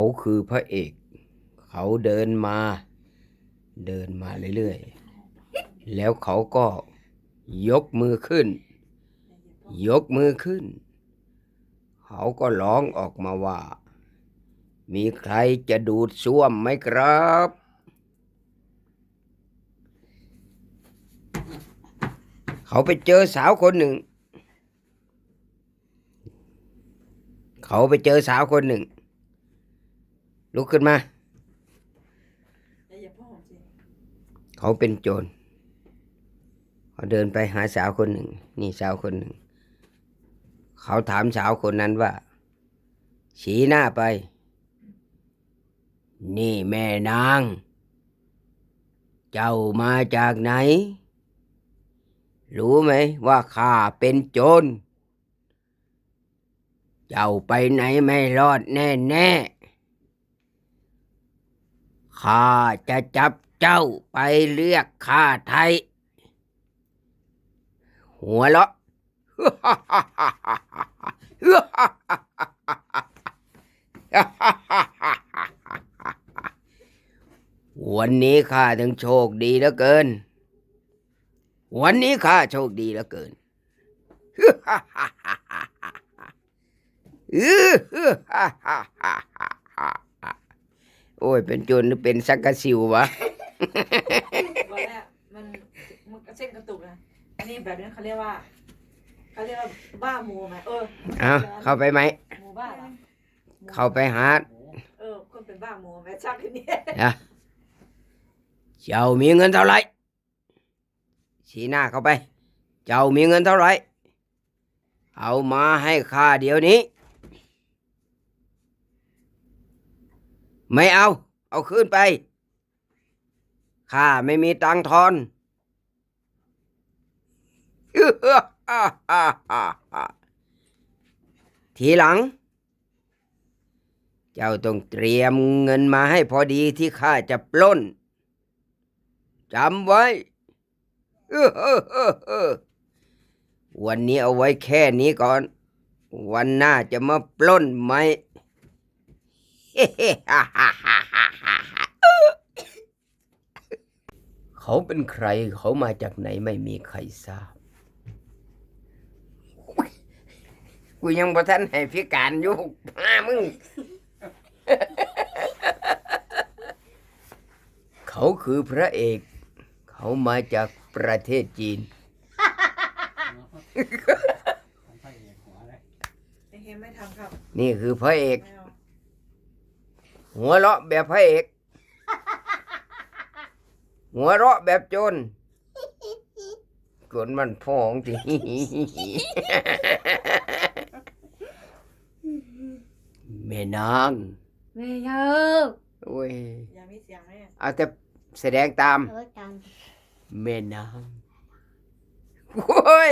เขาคือพระเอก เขาเดินมา เดินมาเรื่อยๆ แล้วเขาก็ยกมือขึ้น ยกมือขึ้น เขาก็ร้องออกมาว่า มีใครจะดูดซ่วมไหมครับ เขาไปเจอสาวคนหนึ่ง เขาไปเจอสาวคนหนึ่ง ลุกขึ้นมาอย่าพ่อผมสิเขาเป็นโจรเขาเดินไปหาสาวคนหนึ่ง นี่สาวคนหนึ่ง เขาถามสาวคนนั้นว่าชี้หน้าไป นี่แม่นาง เจ้ามาจากไหน รู้ไหมว่าข้าเป็นโจร เจ้าไปไหนไม่รอดแน่แน่ๆ ข้าจะจับเจ้าไปเรียกข้าไทย หัวเราะวันนี้ข้าถึงโชคดีเหลือเกิน วันนี้ข้าโชคดีเหลือเกิน โอ้ย เป็นโจรหรือเป็นสักกะสิววะวันแรกมันมันเส้นกระตุกนะอันนี้แบบนี้เขาเรียกว่าเขาเรียกว่าบ้าหมูไหมเออเอาเข้าไปไหม หมูบ้าเหรอเข้าไปหาเออคนเป็นบ้าหมูไหมชักทีนี้นะเจ้ามีเงินเท่าไหร่ชี้หน้าเข้าไป เจ้ามีเงินเท่าไหร่ เอามาให้ข้าเดี๋ยวนี้ ไม่เอา เอาคืนไป ข้าไม่มีตังทอนทีหลัง เจ้าต้องเตรียมเงินมาให้พอดีที่ข้าจะปล้นจำไว้วันนี้เอาไว้แค่นี้ก่อน วันหน้าจะมาปล้นไหม เขาเป็นใครเขามาจากไหนไม่มีใครทราบ กูยังบ่ทันให้พิการอยู่ห้ามึง เขาคือพระเอก เขามาจากประเทศจีนไอ้เฮมไม่ทำครับนี่คือพระเอก ไม่เอา หัวเราะแบบพระเอก หัวเราะแบบโจรกนมันพองทีแม่นางไม่เยอะโอ้ยอย่ามีเสียงแม่เอาแต่แสดงตามเออกันแม่นางโอ้ย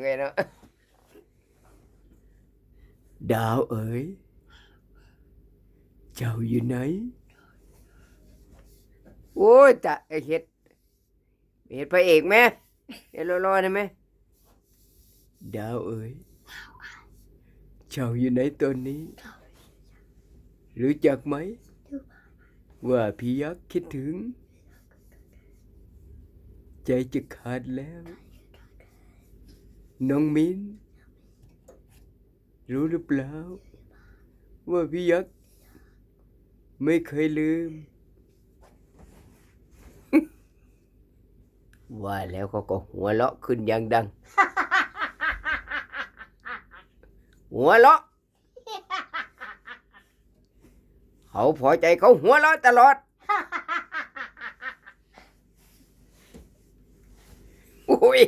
ไงเนาะดาวเอ๋ย เจ้าอยู่ไหน โอ้ยตะไอเห็ดเห็ดพระเอกไหมเห็ดรอๆได้ไหมดาวเอ๋ยเจ้าอยู่ไหนตอนนี้ รู้จักไหม ว่าพี่ยักษ์คิดถึง ใจจะขาดแล้ว น้องมินรู้หรือเปล่าว่าพี่ยักษ์ ไม่เคยลืม ว่าแล้วเขาก็หัวเราะขึ้นอย่างดัง หัวเราะ เขาพอใจเขาหัวเราะตลอด โอ้ย